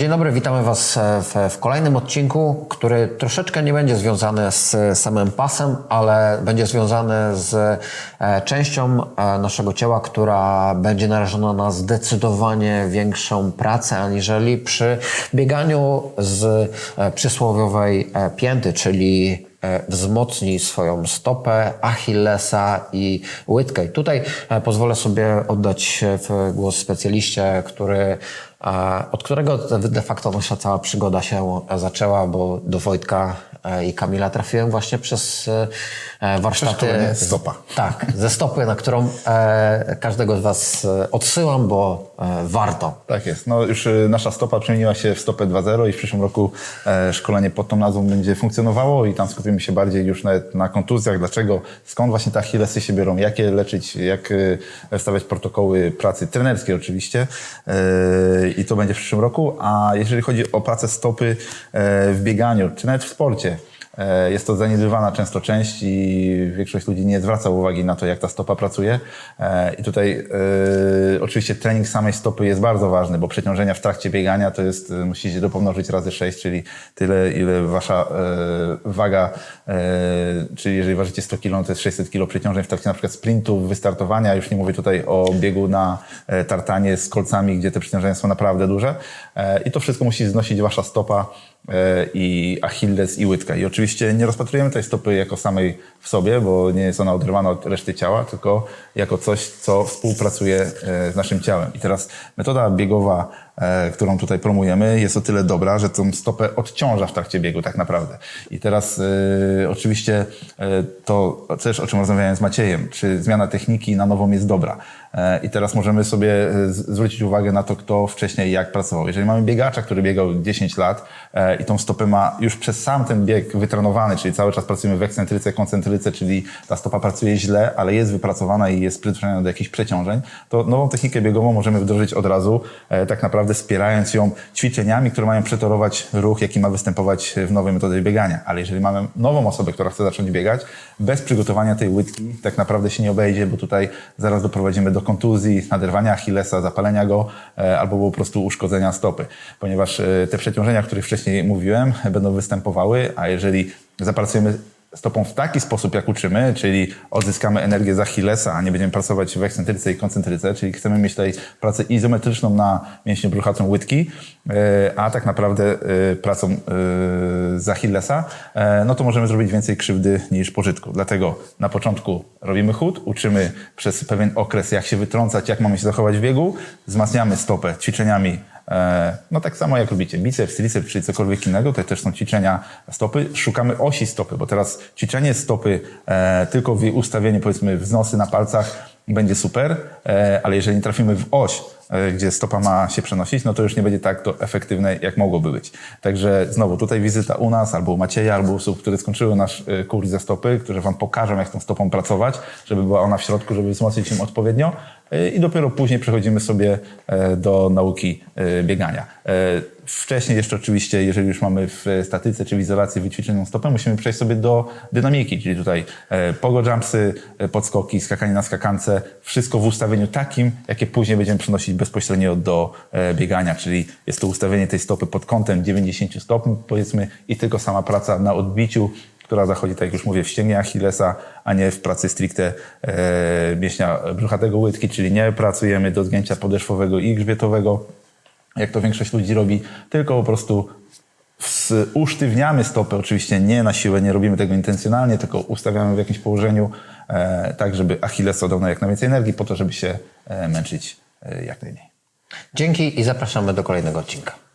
Dzień dobry, witamy Was e, w, w kolejnym odcinku, który troszeczkę nie będzie związany z samym pasem, ale będzie związany z e, częścią e, naszego ciała, która będzie narażona na zdecydowanie większą pracę aniżeli przy bieganiu z e, przysłowiowej e, pięty, czyli e, wzmocnij swoją stopę, achillesa i łydkę. I tutaj e, pozwolę sobie oddać e, głos specjaliście, który, e, od którego de facto nasza cała przygoda się e, zaczęła, bo do Wojtka e, i Kamila trafiłem właśnie przez e, e, warsztaty. Przeszkolenie stopa. Tak, ze stopy, na którą e, każdego z Was e, odsyłam, bo e, warto. Tak jest. No już nasza stopa przemieniła się w stopę 2.0 i w przyszłym roku e, szkolenie pod tą nazwą będzie funkcjonowało i tam skupimy się bardziej już nawet na kontuzjach. Dlaczego, skąd właśnie te achillesy się biorą, jak je leczyć, jak stawiać protokoły pracy trenerskiej oczywiście E, i to będzie w przyszłym roku. A jeżeli chodzi o pracę stopy e, w bieganiu, czy nawet w sporcie, E, Jest to zaniedbywana często część i większość ludzi nie zwraca uwagi na to, jak ta stopa pracuje. E, I tutaj e, oczywiście trening samej stopy jest bardzo ważny, bo przeciążenia w trakcie biegania to jest, e, musicie dopomnożyć razy 6, czyli tyle, ile wasza e, waga, e, czyli jeżeli ważycie 100 kg, to jest 600 kg przeciążeń w trakcie na przykład sprintu, wystartowania. Już nie mówię tutaj o biegu na e, tartanie z kolcami, gdzie te przeciążenia są naprawdę duże. E, I to wszystko musi znosić wasza stopa e, i Achilles i łydka. I oczywiście nie rozpatrujemy tej stopy jako samej w sobie, bo nie jest ona oderwana od reszty ciała, tylko jako coś, co współpracuje e, z naszym ciałem. I teraz metoda biegowa, e, którą tutaj promujemy, jest o tyle dobra, że tą stopę odciąża w trakcie biegu tak naprawdę. I teraz e, oczywiście e, to też, o czym rozmawiałem z Maciejem, czy zmiana techniki na nową jest dobra. E, I teraz możemy sobie e, zwrócić uwagę na to, kto wcześniej jak pracował. Jeżeli mamy biegacza, który biegał 10 lat e, i tą stopę ma już przez sam ten bieg wytrenowany, czyli cały czas pracujemy w ekscentryce, koncentryce, czyli ta stopa pracuje źle, ale jest wypracowana i jest przyzwyczajona do jakichś przeciążeń, to nową technikę biegową możemy wdrożyć od razu, e, tak naprawdę wspierając ją ćwiczeniami, które mają przetorować ruch, jaki ma występować w nowej metodzie biegania. Ale jeżeli mamy nową osobę, która chce zacząć biegać, bez przygotowania tej łydki tak naprawdę się nie obejdzie, bo tutaj zaraz doprowadzimy do kontuzji, naderwania Achillesa, zapalenia go e, albo po prostu uszkodzenia stopy. Ponieważ e, te przeciążenia, o których wcześniej mówiłem, będą występowały, a jeżeli zapracujemy stopą w taki sposób, jak uczymy, czyli odzyskamy energię z Achillesa, a nie będziemy pracować w ekscentryce i koncentryce, czyli chcemy mieć tutaj pracę izometryczną na mięśniu brzuchatą łydki, e, a tak naprawdę e, pracą e, z Achillesa, no to możemy zrobić więcej krzywdy niż pożytku. Dlatego na początku robimy chód, uczymy przez pewien okres, jak się wytrącać, jak mamy się zachować w biegu, wzmacniamy stopę ćwiczeniami No tak samo jak robicie biceps, triceps, czyli cokolwiek innego, to też są ćwiczenia stopy. Szukamy osi stopy, bo teraz ćwiczenie stopy e, tylko w ustawieniu, powiedzmy wznosy na palcach będzie super, e, ale jeżeli trafimy w oś, e, gdzie stopa ma się przenosić, no to już nie będzie tak to efektywne, jak mogłoby być. Także znowu tutaj wizyta u nas, albo u Macieja, albo u osób, które skończyły nasz e, kurs ze stopy, które wam pokażą, jak tą stopą pracować, żeby była ona w środku, żeby wzmocnić ją odpowiednio e, i dopiero później przechodzimy sobie e, do nauki e, biegania. E, Wcześniej jeszcze oczywiście, jeżeli już mamy w statyce czy w izolacji wyćwiczoną stopę, musimy przejść sobie do dynamiki, czyli tutaj e, pogo jumpsy, e, podskoki, skakanie na skakance, wszystko w ustawieniu takim, jakie później będziemy przenosić bezpośrednio do e, biegania, czyli jest to ustawienie tej stopy pod kątem 90 stopni, powiedzmy, i tylko sama praca na odbiciu, która zachodzi, tak jak już mówię, w ścięgnie Achillesa, a nie w pracy stricte e, mięśnia brzuchatego łydki, czyli nie pracujemy do zgięcia podeszwowego i grzbietowego, jak to większość ludzi robi, tylko po prostu usztywniamy stopę, oczywiście nie na siłę, nie robimy tego intencjonalnie, tylko ustawiamy w jakimś położeniu, e, tak żeby Achilles oddał jak najwięcej energii, po to, żeby się e, męczyć e, jak najmniej. Dzięki i zapraszamy do kolejnego odcinka.